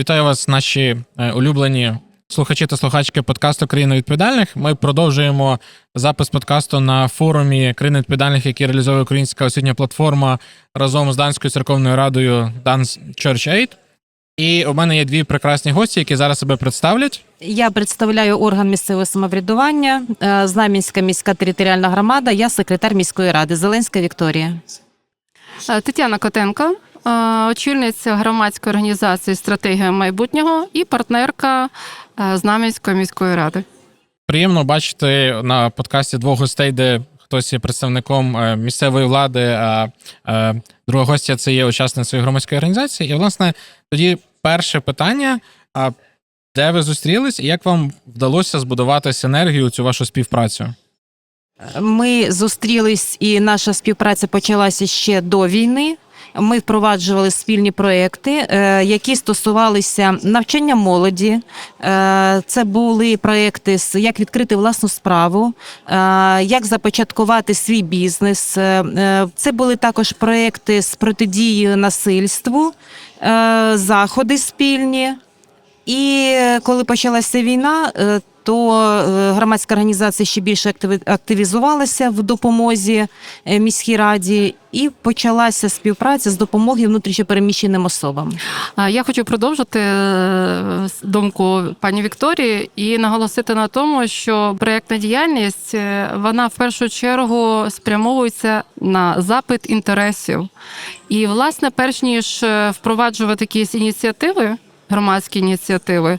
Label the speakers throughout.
Speaker 1: Вітаю вас, наші е, улюблені слухачі та слухачки подкасту Країна відповідальних. Ми продовжуємо запис подкасту на форумі країни відповідальних, який реалізує українська освітня платформа разом з Данською церковною радою Dance Church Aid. І у мене є дві прекрасні гості, які зараз себе представлять.
Speaker 2: Я представляю орган місцевого самоврядування, е, Знам'янська міська територіальна громада. Я секретар міської ради Зеленська Вікторія.
Speaker 3: Е, Тетяна Котенко, е, очільниця громадської організації Стратегія майбутнього і партнерка е, Знам'янської міської ради.
Speaker 1: Приємно бачити на подкасті двох гостей, де хтось є представником місцевої влади, а друга гостя це є учасницею громадської організації. І, власне, тоді перше питання: де ви зустрілись і як вам вдалося збудувати синергію цю вашу співпрацю?
Speaker 2: Ми зустрілись, і наша співпраця почалася ще до війни. Ми впроваджували спільні проекти, е, які стосувалися навчання молоді. Е, Це були проекти з як відкрити власну справу, е, як започаткувати свій бізнес. Це були також проекти з протидії насильству, заходи спільні. І коли почалася війна, то е, громадська організація ще більше активізувалася в допомозі е, міській раді, і почалася співпраця з допомоги внутрішньопереміщеним особам.
Speaker 3: Я хочу продовжити е, думку пані Вікторії і наголосити на тому, що проєктна діяльність вона в першу чергу спрямовується на запит інтересів. І, власне, перш ніж впроваджувати якісь ініціативи. Громадські ініціативи.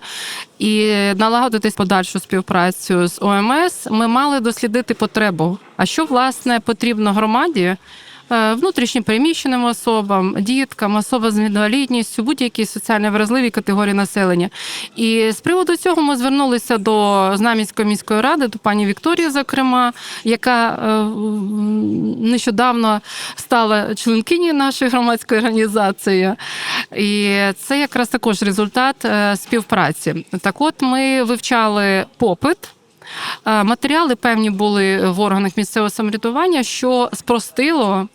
Speaker 3: І налагодити подальшу співпрацю з ОМС, ми мали дослідити потребу. А що власне потрібно громаді, е, внутрішньо переміщеним особам, діткам, особам з інвалідністю, будь-якій соціально вразливій категорії населення. І з приводу цього ми звернулися до Знам'янської міської ради, до пані Вікторії, зокрема, яка е, нещодавно стала членкині нашої громадської організації. І це якраз також результат е, співпраці. Так, от ми вивчали попит. Е, Матеріали певні були в органах місцевого самоврядування, що спростило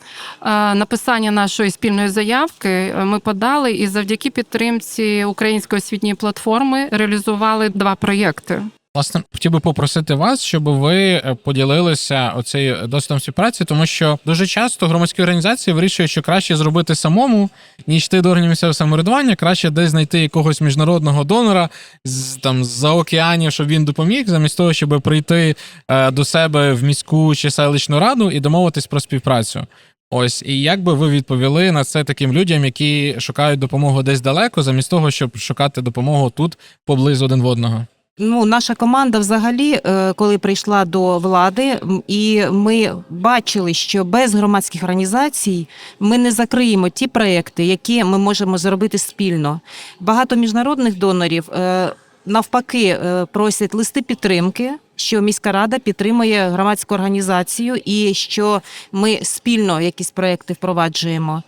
Speaker 3: е, написання нашої спільної заявки. Е, Ми подали і завдяки підтримці української освітньої платформи реалізували два проєкти.
Speaker 1: Власне, хотів би попросити вас, щоб ви е, поділилися оцею досвідом співпраці, тому що дуже часто громадські організації вирішують, що краще зробити самому, ніж йти до органів місцевого самоврядування, краще десь знайти якогось міжнародного донора з там з-за океанів, щоб він допоміг, замість того, щоб прийти е, до себе в міську чи селищну раду і домовитись про співпрацю. Ось і як би ви відповіли на це таким людям, які шукають допомогу десь далеко, замість того, щоб шукати допомогу тут поблизу один в одного?
Speaker 2: Ну, наша команда, взагалі, е, коли прийшла до влади, і ми бачили, що без громадських організацій ми не закриємо ті проекти, які ми можемо зробити спільно. Багато міжнародних донорів е, навпаки е, просять листи підтримки. Що міська рада підтримує громадську організацію і що ми спільно якісь проекти впроваджуємо.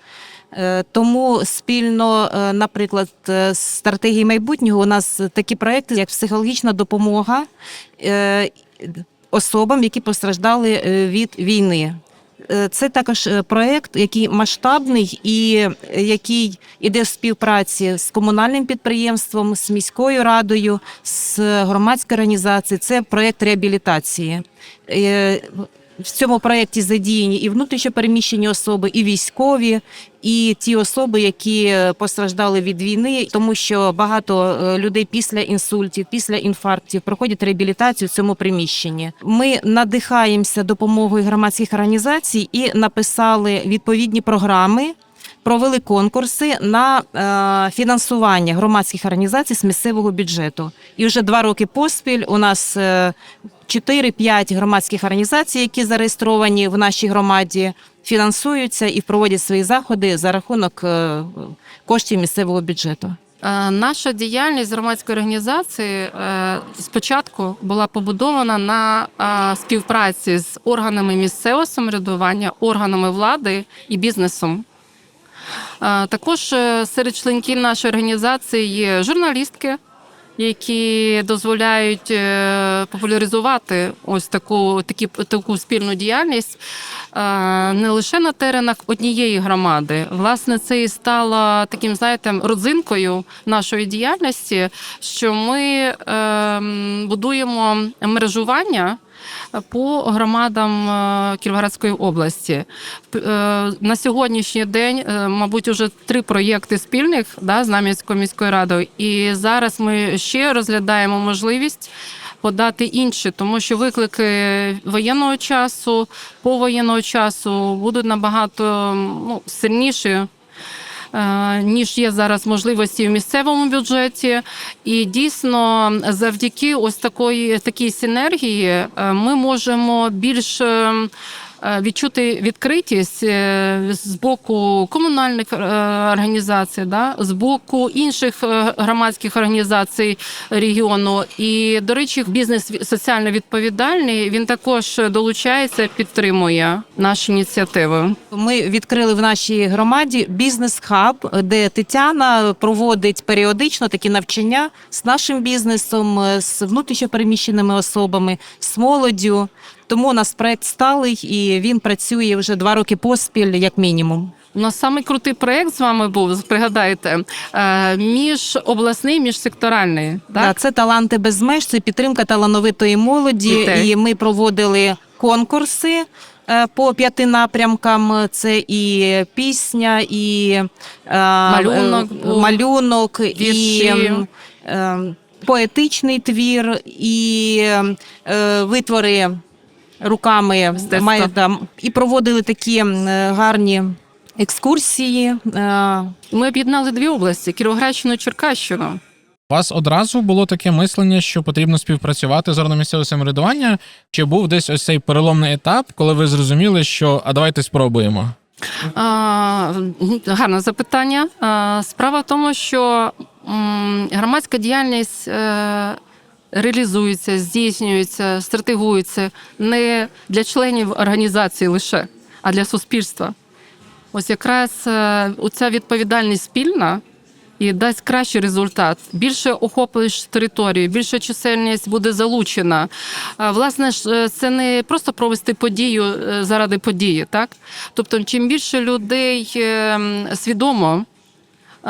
Speaker 2: Е, Тому спільно, е, наприклад, е, з стратегії майбутнього у нас такі проекти, як психологічна допомога е, особам, які постраждали е, від війни. Е, Це також е, проект, який масштабний і е, який іде в співпраці з комунальним підприємством, з міською радою, з громадською організацією. Це проект реабілітації. В цьому проєкті задіяні і внутрішньопереміщені особи, і військові, і ті особи, які постраждали від війни, тому що багато е, людей після інсультів, після інфарктів проходять реабілітацію в цьому приміщенні. Ми надихаємося допомогою громадських організацій і написали відповідні програми. Провели конкурси на е, фінансування громадських організацій з місцевого бюджету. І вже два роки поспіль у нас е, 4-5 громадських організацій, які зареєстровані в нашій громаді, фінансуються і проводять свої заходи за рахунок е, коштів місцевого бюджету.
Speaker 3: Е, Наша діяльність громадської організації е, спочатку була побудована на е, співпраці з органами місцевого самоврядування, органами влади і бізнесом. Також е, серед членків нашої організації є журналістки, які дозволяють е, популяризувати ось таку, такі, таку спільну діяльність не лише на теренах однієї громади. Власне, це і стало таким, знаєте, родзинкою нашої діяльності, що ми е, будуємо мережування по громадам е, Кіровоградської області. Е, На сьогоднішній день, е, мабуть, уже три проєкти спільних да, з Нам'янською міською радою. І зараз ми ще розглядаємо можливість подати інші, тому що виклики воєнного часу, повоєнного часу будуть набагато ну, сильніші. Е, Ніж є зараз можливості в місцевому бюджеті, і дійсно завдяки ось такої такій синергії е, ми можемо більш е, е, відчути відкритість е, з боку комунальних е, організацій, да, з боку інших е, громадських організацій регіону. І, до речі, бізнес соціально відповідальний він також долучається, підтримує наші ініціативи.
Speaker 2: Ми відкрили в нашій громаді бізнес-хаб, де Тетяна проводить періодично такі навчання з нашим бізнесом, е, з внутрішньопереміщеними особами, з молоддю. Тому у нас проект сталий і він працює вже два роки поспіль, як мінімум.
Speaker 3: У нас самий крутий проєкт з вами був, пригадайте, е, між обласний, міжсекторальний.
Speaker 2: Так?
Speaker 3: Так?
Speaker 2: це таланти без меж, це підтримка талановитої молоді.
Speaker 3: Дітей.
Speaker 2: І ми проводили конкурси е, по п'яти напрямкам: це і пісня, і е,
Speaker 3: Малюнок
Speaker 2: е,
Speaker 3: був,
Speaker 2: малюнок і
Speaker 3: вірші.
Speaker 2: м, е, поетичний твір, і е, витвори руками
Speaker 3: Мистецтва.
Speaker 2: має, да, і проводили такі е, гарні екскурсії. е,
Speaker 3: Ми об'єднали дві області: Кіровоградщину і Черкащину.
Speaker 1: У вас одразу було таке мислення, що потрібно співпрацювати з органом місцевого самоврядування? Чи був десь ось цей переломний етап, коли ви зрозуміли, що а давайте спробуємо?
Speaker 3: А, гарне запитання. А, справа в тому, що м, громадська діяльність е, реалізується, здійснюється, стратегується не для членів організації лише, а для суспільства. Ось якраз е, оця відповідальність спільна. І дасть кращий результат. Більше охоплюєш територію, більша чисельність буде залучена. Власне ж, е, це не просто провести подію е, заради події, так? Тобто, чим більше людей е, свідомо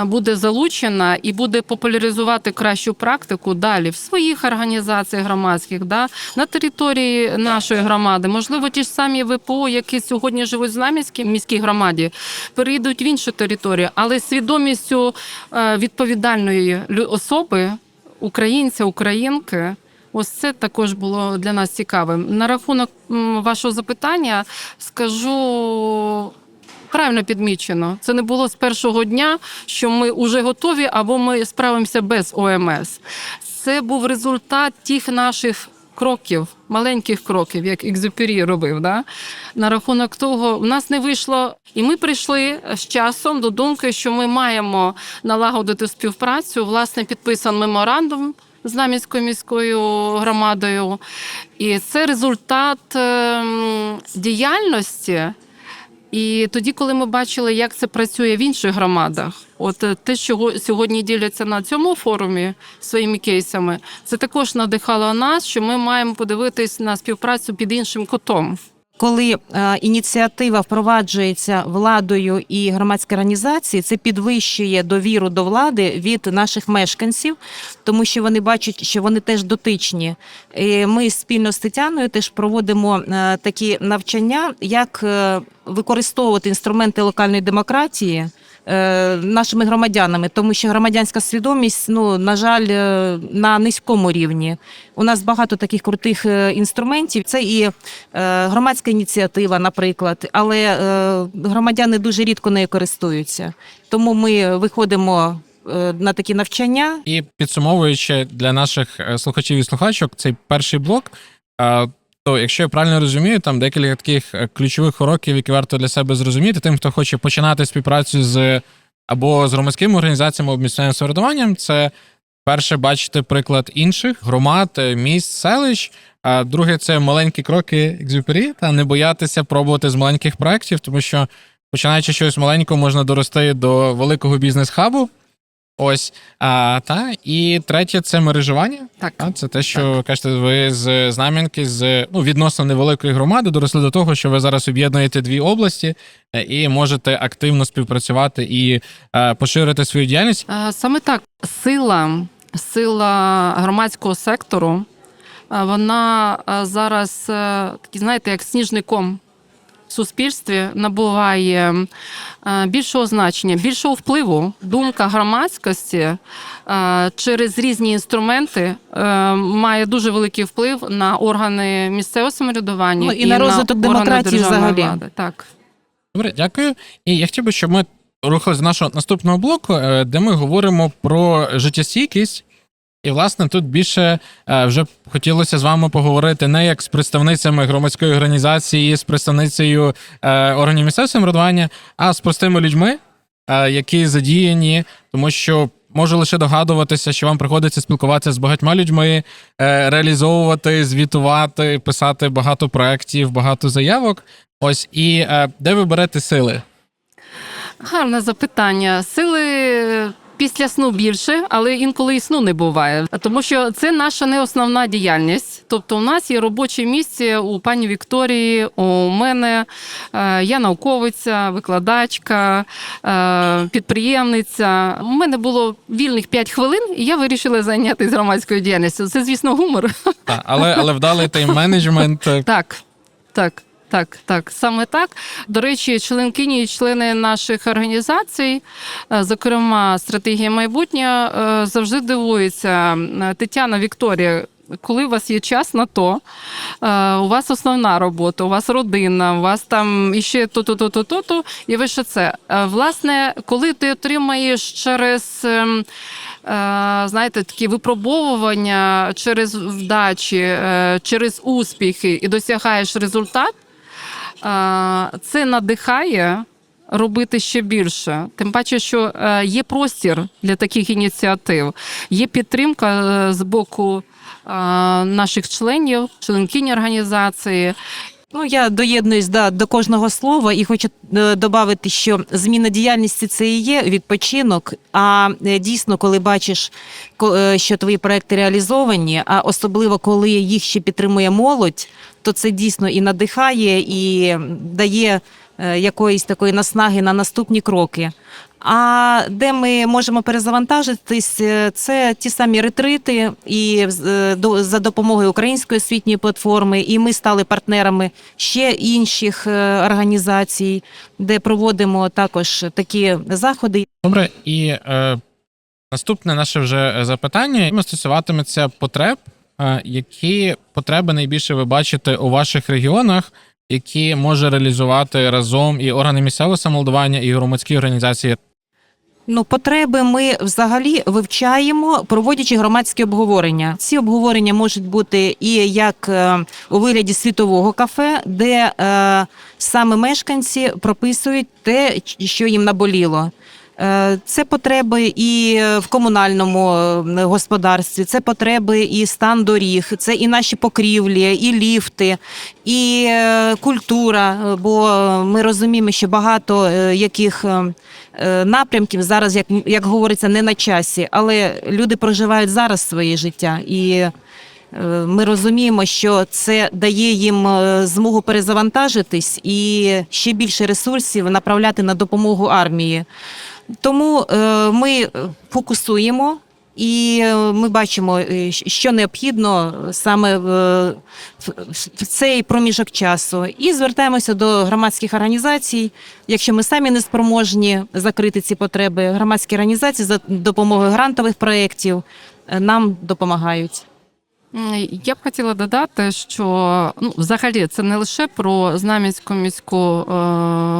Speaker 3: буде залучена і буде популяризувати кращу практику далі в своїх організаціях громадських, да, на території нашої громади. Можливо, ті ж самі ВПО, які сьогодні живуть в Знам'янській міській громаді, перейдуть в іншу територію, але свідомістю е, відповідальної особи, українця, українки. Ось це також було для нас цікавим. На рахунок вашого запитання скажу правильно підмічено. Це не було з першого дня, що ми вже готові або ми справимося без ОМС. Це був результат тих наших. Кроків, маленьких кроків, як Екзюпері робив, да? на рахунок того, в нас не вийшло, і ми прийшли з часом до думки, що ми маємо налагодити співпрацю. Власне, підписан меморандум з Знам'янською міською громадою. І це результат ем, діяльності. І тоді, коли ми бачили, як це працює в інших громадах, от е, те, що сьогодні діляться на цьому форумі своїми кейсами, це також надихало нас, що ми маємо подивитись на співпрацю під іншим кутом.
Speaker 2: Коли е, ініціатива впроваджується владою і громадської організації, це підвищує довіру до влади від наших мешканців, тому що вони бачать, що вони теж дотичні. І ми спільно з Тетяною теж проводимо е, такі навчання, як е, використовувати інструменти локальної демократії. Е, Нашими громадянами, тому що громадянська свідомість, ну на жаль, е, на низькому рівні. У нас багато таких крутих е, інструментів. Це і громадська ініціатива, наприклад, але громадяни дуже рідко нею користуються. Тому ми виходимо на такі навчання.
Speaker 1: І підсумовуючи для наших слухачів і слухачок цей перший блок, то якщо я правильно розумію, там декілька таких е, ключових уроків, які варто для себе зрозуміти, тим, хто хоче починати співпрацю з або з громадськими організаціями, або місцевим самоврядуванням, це перше бачити приклад інших громад, е, міст, селищ. А друге, це маленькі кроки екзюпері, та не боятися пробувати з маленьких проєктів, тому що починаючи щось маленького, можна дорости до великого бізнес-хабу. Ось а, та і третє це мережування.
Speaker 3: Так.
Speaker 1: А, це те, що кажете, ви з Знам'янки з ну відносно невеликої громади доросли до того, що ви зараз об'єднуєте дві області е, і можете активно співпрацювати і е, поширити свою діяльність.
Speaker 3: Саме так, сила, сила громадського сектору, вона зараз, е, такий, знаєте, як сніжний ком в суспільстві набуває е, більшого значення, більшого впливу. Думка громадськості е, через різні інструменти е, має дуже великий вплив на органи місцевого самоврядування
Speaker 2: Ну, і на розвиток
Speaker 3: органи
Speaker 2: демократії взагалі.
Speaker 3: влади. Так.
Speaker 1: Добре, дякую. І я хотів би, щоб ми рухали з нашого наступного блоку, де ми говоримо про життєстійкість. І, власне, тут більше е, вже хотілося з вами поговорити не як з представницями громадської організації, з представницею е, органів місцевого самоврядування, а з простими людьми, е, які задіяні, тому що можу лише догадуватися, що вам приходиться спілкуватися з багатьма людьми, реалізовувати, звітувати, писати багато проєктів, багато заявок. Ось і де ви берете сили?
Speaker 3: Гарне запитання. Сили після сну більше, але інколи і сну не буває. Тому що це наша не основна діяльність. Тобто, у нас є робоче місце у пані Вікторії, у мене. Е, Я науковиця, викладачка, е, підприємниця. У мене було вільних 5 хвилин, і я вирішила зайнятися громадською діяльністю. Це, звісно, гумор.
Speaker 1: Але, але вдалий тайм-менеджмент. е,
Speaker 3: Так, так. Так, так, саме так. До речі, членкині і члени наших організацій, е, зокрема, стратегія майбутнє, е, завжди дивуються. Е, Тетяна Вікторія. Коли у вас є час на то, у вас основна робота, у вас родина, у вас там іще то-то, то-то, то-то, і ви що це? Власне, коли ти отримаєш через ем, знаєте, такі випробовування через вдачі, через успіхи і досягаєш результат, це надихає робити ще більше. Тим паче, що е, є простір для таких ініціатив, є підтримка е, з боку е, наших членів, членкині організації.
Speaker 2: Ну, я доєднуюсь да, до кожного слова і хочу е, додати, що зміна діяльності це і є відпочинок. А е, дійсно, коли бачиш, ко- е, що твої проекти реалізовані, а особливо коли їх ще підтримує молодь, то це дійсно і надихає, і дає якоїсь такої наснаги на наступні кроки. А де ми можемо перезавантажитись, е, це ті самі ретрити, і е, за допомогою української освітньої платформи. І ми стали партнерами ще інших е, організацій, де проводимо також такі заходи.
Speaker 1: Добре, і е, наступне наше вже запитання іме стосуватиметься потреб. Які потреби найбільше ви бачите у ваших регіонах, які може реалізувати разом і органи місцевого самоврядування, і громадські організації?
Speaker 2: Ну, потреби ми взагалі вивчаємо, проводячи громадські обговорення. Ці обговорення можуть бути і як е, у вигляді світового кафе, де е, саме мешканці прописують те, що їм наболіло. Е, Це потреби і в комунальному е, господарстві, це потреби і стан доріг, це і наші покрівлі, і ліфти, і культура. Бо ми розуміємо, що багато яких напрямків зараз, як, як говориться, не на часі, але люди проживають зараз своє життя і. е, Ми розуміємо, що це дає їм е, змогу перезавантажитись і ще більше ресурсів направляти на допомогу армії. Тому е, ми е, фокусуємо. І е, ми бачимо, е, що необхідно саме в, цей проміжок часу, і звертаємося до громадських організацій. Якщо ми самі не спроможні закрити ці потреби, громадські організації за допомогою грантових проєктів е, нам допомагають.
Speaker 3: Я б хотіла додати, що ну, взагалі це не лише про Знам'янську міську е,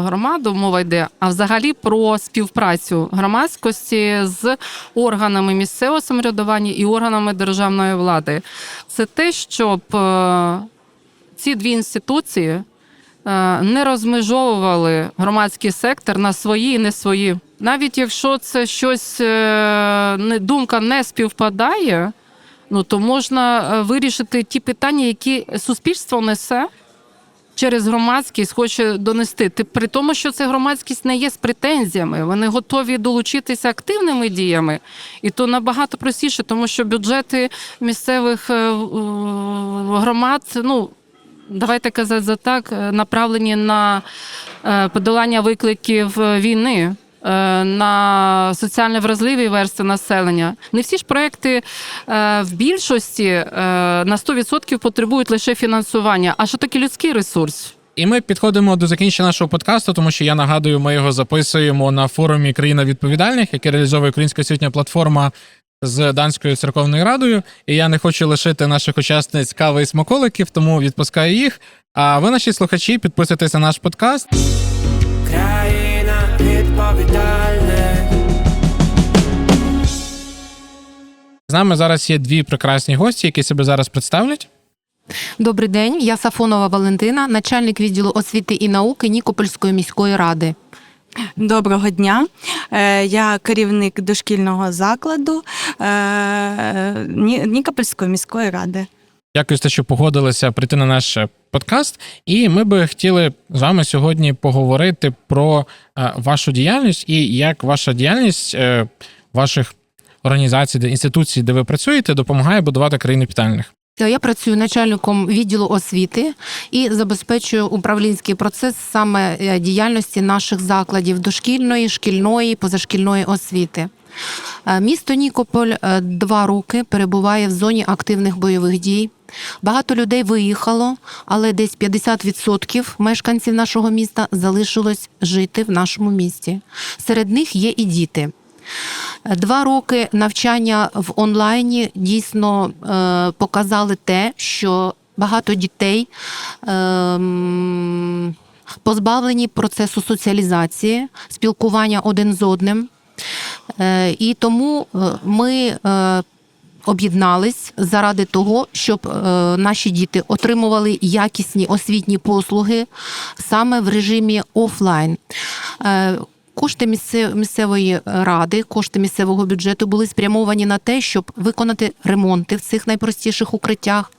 Speaker 3: громаду мова йде, а взагалі про співпрацю громадськості з органами місцевого самоврядування і органами державної влади. Це те, щоб е, ці дві інституції е, не розмежовували громадський сектор на свої і не свої. Навіть якщо це щось е, думка не співпадає. Ну то можна е, вирішити ті питання, які суспільство несе через громадськість хоче донести. Ти при тому, що це громадськість не є з претензіями, вони готові долучитися активними діями, і то набагато простіше, тому що бюджети місцевих е, громад, ну. Давайте казати за так, е, направлені на подолання викликів війни, на соціально вразливі верстви населення. Не всі ж проекти е, в більшості е, на 100% потребують лише фінансування. А що таке людський ресурс?
Speaker 1: І ми підходимо до закінчення нашого подкасту, тому що я нагадую, ми його записуємо на форумі Країна відповідальних, який реалізовує українська освітня платформа з Данською церковною радою. І я не хочу лишити наших учасниць кави і смаколиків, тому відпускаю їх. А ви, наші слухачі, підписуйтесь на наш подкаст.
Speaker 4: Відповідальних.
Speaker 1: З нами зараз є дві прекрасні гості, які себе зараз представлять.
Speaker 5: Добрий день, я Сафонова Валентина, начальник відділу освіти і науки Нікопольської міської ради.
Speaker 6: Доброго дня. Е, Я керівник дошкільного закладу е, Нікопольської міської ради.
Speaker 1: Дякую, те, що погодилися прийти на наш е, подкаст. І ми би хотіли з вами сьогодні поговорити про е, вашу діяльність і як ваша діяльність е, ваших організацій, де інституцій, де ви працюєте, допомагає будувати країну питальних.
Speaker 5: Я працюю начальником відділу освіти і забезпечую управлінський процес саме діяльності наших закладів дошкільної, шкільної, позашкільної освіти. Місто Нікополь два роки перебуває в зоні активних бойових дій. Багато людей виїхало, але десь 50% мешканців нашого міста залишилось жити в нашому місті. Серед них є і діти. Два роки навчання в онлайні дійсно е, показали те, що багато дітей ем, позбавлені процесу соціалізації, спілкування один з одним. Е, і тому е, ми е, об'єднались заради того, щоб е, наші діти отримували якісні освітні послуги саме в режимі офлайн. Е, Кошти місцевої ради, кошти місцевого бюджету були спрямовані на те, щоб виконати ремонти в цих найпростіших укриттях.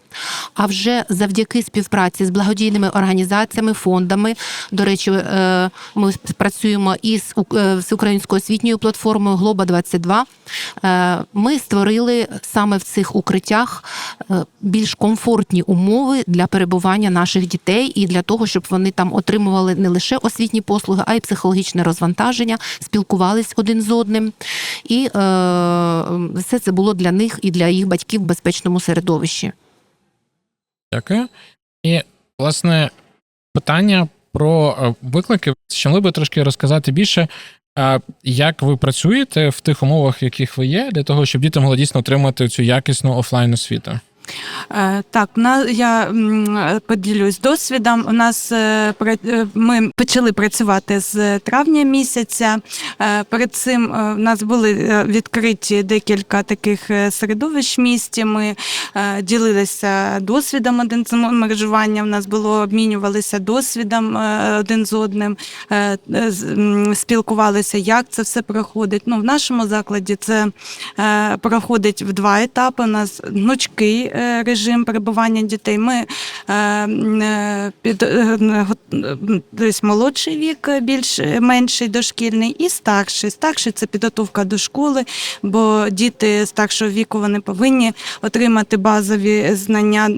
Speaker 5: А вже завдяки співпраці з благодійними організаціями, фондами. До речі, е, ми працюємо із е, з українською освітньою платформою Глоба 22 Е, Ми створили саме в цих укриттях е, більш комфортні умови для перебування наших дітей і для того, щоб вони там отримували не лише освітні послуги, а й психологічне розвантаження, спілкувались один з одним. І е, все це було для них і для їх батьків в безпечному середовищі.
Speaker 1: Дякую. І, власне, питання про е, виклики. Чи могли би трошки розказати більше, е, як ви працюєте в тих умовах, в яких ви є, для того, щоб діти могли дійсно отримати цю якісну офлайн освіту?
Speaker 6: Е, Так, я поділюсь досвідом. У нас е, е, ми почали працювати з травня місяця. Перед цим в нас були відкриті декілька таких середовищ в місті. Ми ділилися досвідом один з мережування. У нас було обмінювалися досвідом один з одним, спілкувалися, як це все проходить. Ну, в нашому закладі це проходить в два етапи. У нас гнучкий е, режим перебування дітей. Ми е, е, під е, тобто молодший вік, е, більш е, менший дошкільний, і старший. Старший це підготовка до школи, бо діти старшого віку вони повинні отримати базові знання,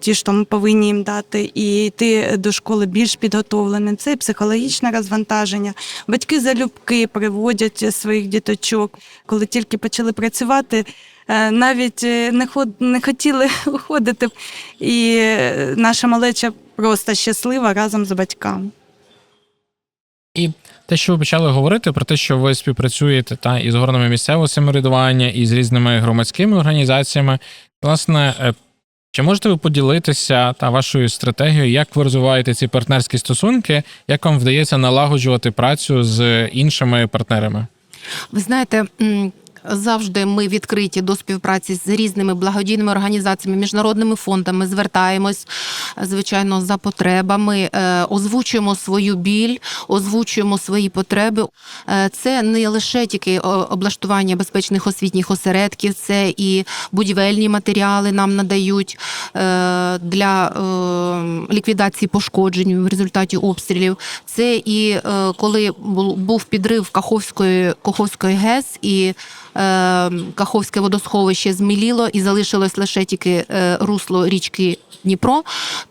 Speaker 6: ті ж там повинні їм дати, і йти до школи більш підготовленим. Це психологічне розвантаження. Батьки залюбки приводять своїх діточок. Коли тільки почали працювати, е, навіть е, не ход не хотіли уходити. І е, наша малеча просто щаслива разом з батьками.
Speaker 1: І те, що ви почали говорити про те, що ви співпрацюєте та із органами місцевого самоврядування, і з різними громадськими організаціями, власне, е, чи можете ви поділитися та вашою стратегією, як ви розвиваєте ці партнерські стосунки, як вам вдається налагоджувати працю з іншими партнерами?
Speaker 5: Ви знаєте, завжди ми відкриті до співпраці з різними благодійними організаціями, міжнародними фондами. Звертаємось, звичайно, за потребами, е, озвучуємо свою біль, озвучуємо свої потреби. Е, Це не лише тільки облаштування безпечних освітніх осередків, це і будівельні матеріали нам надають е, для е, ліквідації пошкоджень в результаті обстрілів. Це і е, коли бу- був підрив Каховської, Каховської ГЕС і е, Каховське водосховище зміліло і залишилось лише тільки е, русло річки Дніпро,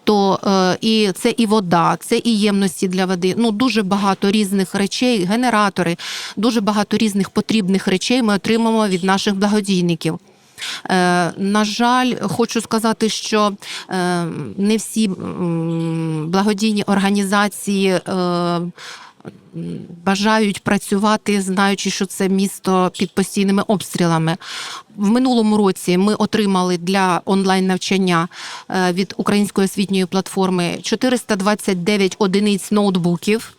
Speaker 5: то е, і це і вода, це і ємності для води. Ну дуже багато різних речей, генератори, дуже багато різних потрібних речей ми отримаємо від наших благодійників. Е, на жаль, хочу сказати, що е, не всі благодійні організації. Бажають працювати, знаючи, що це місто під постійними обстрілами. В минулому році ми отримали для онлайн навчання е, від української освітньої платформи 429 одиниць ноутбуків.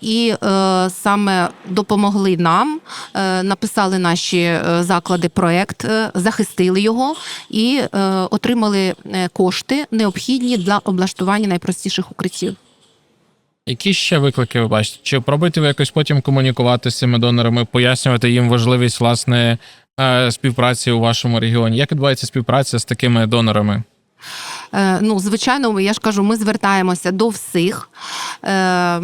Speaker 5: І е, саме допомогли нам, е, написали наші е, заклади проект, е, захистили його і е, отримали е, кошти необхідні для облаштування найпростіших укриттів.
Speaker 1: Які ще виклики ви бачите? Чи пробуєте ви якось потім комунікувати з цими донорами, пояснювати їм важливість власне е, співпраці у вашому регіоні? Як відбувається співпраця з такими донорами?
Speaker 5: Е, ну, звичайно, я ж кажу, ми звертаємося до всіх. Е,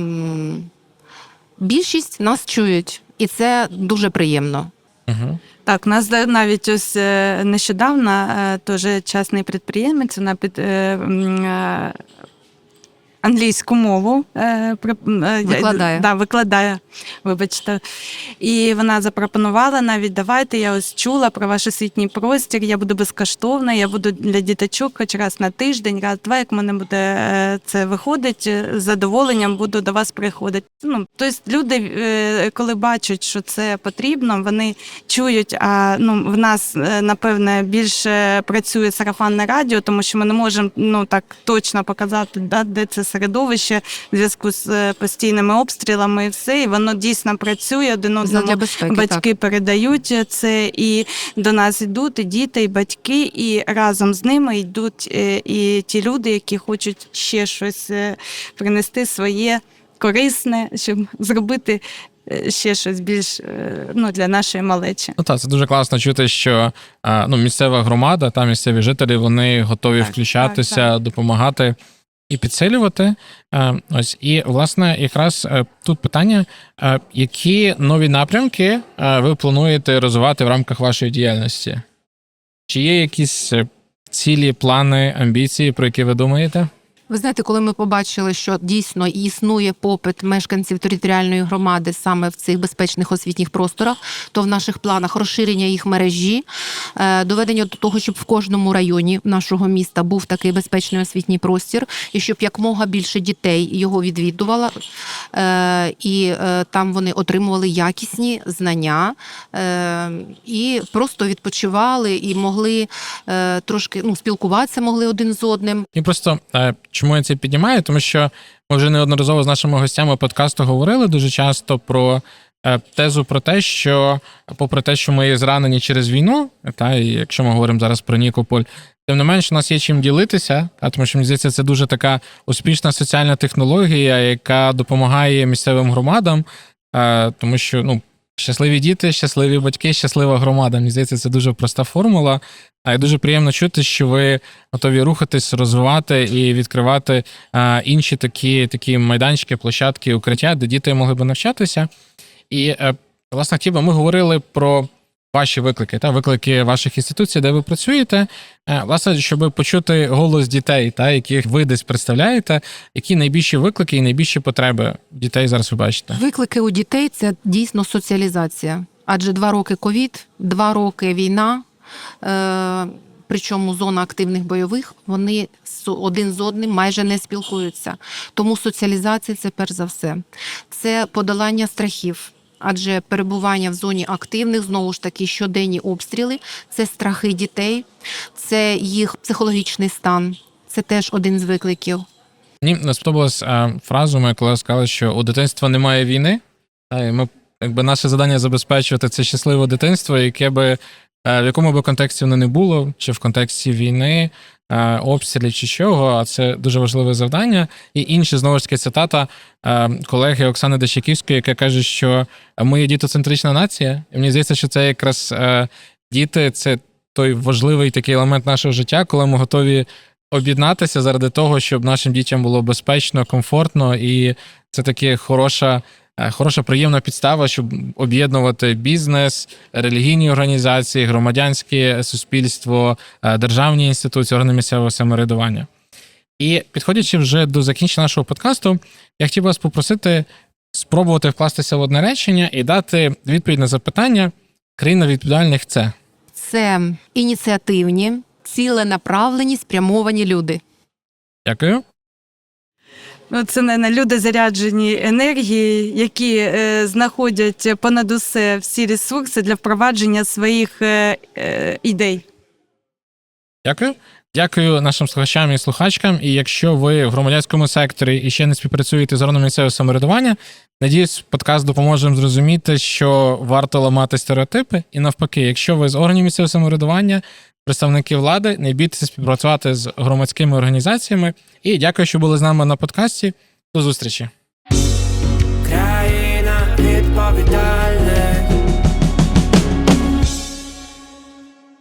Speaker 5: більшість нас чують, і це дуже приємно.
Speaker 1: Угу.
Speaker 6: Так, у нас навіть ось нещодавно теж частний підприємець вона під англійську мову е, м, е,
Speaker 5: Викладає.
Speaker 6: Да, викладає, вибачте. І вона запропонувала навіть давайте, я ось чула про ваш освітній простір, я буду безкоштовна, я буду для діточок хоч раз на тиждень, раз, два, як мене буде е, це виходить, е, з задоволенням буду до вас приходити. Ну, тобто люди, е, коли бачать, що це потрібно, вони чують, а ну, в нас, напевне, більше працює сарафанне радіо, тому що ми не можемо ну, так точно показати, да, де це середовище в зв'язку з е, постійними обстрілами і все. І воно дійсно працює один одному.
Speaker 5: безпеки.
Speaker 6: Батьки передають це, і до нас йдуть і діти, і батьки, і разом з ними йдуть е, і ті люди, які хочуть ще щось е, принести своє корисне, щоб зробити е, ще щось більш е, ну, для нашої малечі.
Speaker 1: Ну так, це дуже класно чути, що е, ну, місцева громада та місцеві жителі вони готові
Speaker 6: Так,
Speaker 1: включатися,
Speaker 6: так,
Speaker 1: допомагати і підсилювати. Е, Ось і власне, якраз е, тут питання: е, які нові напрямки ви плануєте розвивати в рамках вашої діяльності? Чи є якісь цілі, плани, амбіції, про які ви думаєте?
Speaker 5: Ви знаєте, коли ми побачили, що дійсно існує попит мешканців територіальної громади саме в цих безпечних освітніх просторах, то в наших планах розширення їх мережі, е, доведення до того, щоб в кожному районі нашого міста був такий безпечний освітній простір, і щоб якмога більше дітей його відвідувало, е, і е, там вони отримували якісні знання і просто відпочивали і могли трошки ну, спілкуватися могли один з одним.
Speaker 1: І просто чому я це піднімаю? Тому що ми вже неодноразово з нашими гостями подкасту говорили дуже часто про е, тезу про те, що, попри те, що ми є зранені через війну, та і якщо ми говоримо зараз про Нікополь, тим не менш, у нас є чим ділитися, та, тому що мені здається, це дуже така успішна соціальна технологія, яка допомагає місцевим громадам, е, тому що ну. Щасливі діти, щасливі батьки, щаслива громада. Мені здається, це дуже проста формула. А й дуже приємно чути, що ви готові рухатись, розвивати і відкривати а, інші такі, такі майданчики, площадки, укриття, де діти могли би навчатися. І, а, власне, хіба ми говорили про ваші виклики, та виклики ваших інституцій, де ви працюєте. Е, Власне, щоб почути голос дітей, та яких ви десь представляєте, які найбільші виклики і найбільші потреби дітей зараз ви бачите.
Speaker 5: Виклики у дітей це дійсно соціалізація. Адже два роки ковід, два роки війна. Е- Причому зона активних бойових вони один з одним майже не спілкуються. Тому соціалізація це перш за все. Це подолання страхів. Адже перебування в зоні активних, знову ж таки, щоденні обстріли, це страхи дітей, це їх психологічний стан. Це теж один з викликів.
Speaker 1: Мені сподобалась е, фраза, моя колега сказала, що у дитинства немає війни. Та, і ми якби наше завдання забезпечувати це щасливе дитинство, яке би е, в якому би контексті воно не було, чи в контексті війни, обстрілів чи чого, а це дуже важливе завдання. І інше знову ж таки цитата е, колеги Оксани Дещаківської, яка каже, що ми є дітоцентрична нація. І мені здається, що це якраз е, діти це той важливий такий елемент нашого життя, коли ми готові об'єднатися заради того, щоб нашим дітям було безпечно, комфортно, і це таке хороша. Е, Хороша приємна підстава, щоб об'єднувати бізнес, релігійні організації, громадянське суспільство, е, державні інституції, органи місцевого самоврядування. І підходячи вже до закінчення нашого подкасту, я хотів вас попросити спробувати вкластися в одне речення і дати відповідь на запитання країна відповідальних це.
Speaker 5: Це ініціативні, ціленаправлені, спрямовані люди.
Speaker 1: Дякую.
Speaker 6: Ну, це не люди заряджені енергії, які е, знаходять понад усе всі ресурси для впровадження своїх е, е, ідей.
Speaker 1: Дякую. Дякую нашим слухачам і слухачкам. І якщо ви в громадянському секторі і ще не співпрацюєте з органом місцевого самоврядування, надіюсь, подкаст допоможе вам зрозуміти, що варто ламати стереотипи. І навпаки, якщо ви з органів місцевого самоврядування, представники влади, не бійтеся співпрацювати з громадськими організаціями. І дякую, що були з нами на подкасті. До зустрічі.
Speaker 4: Країна відповідальних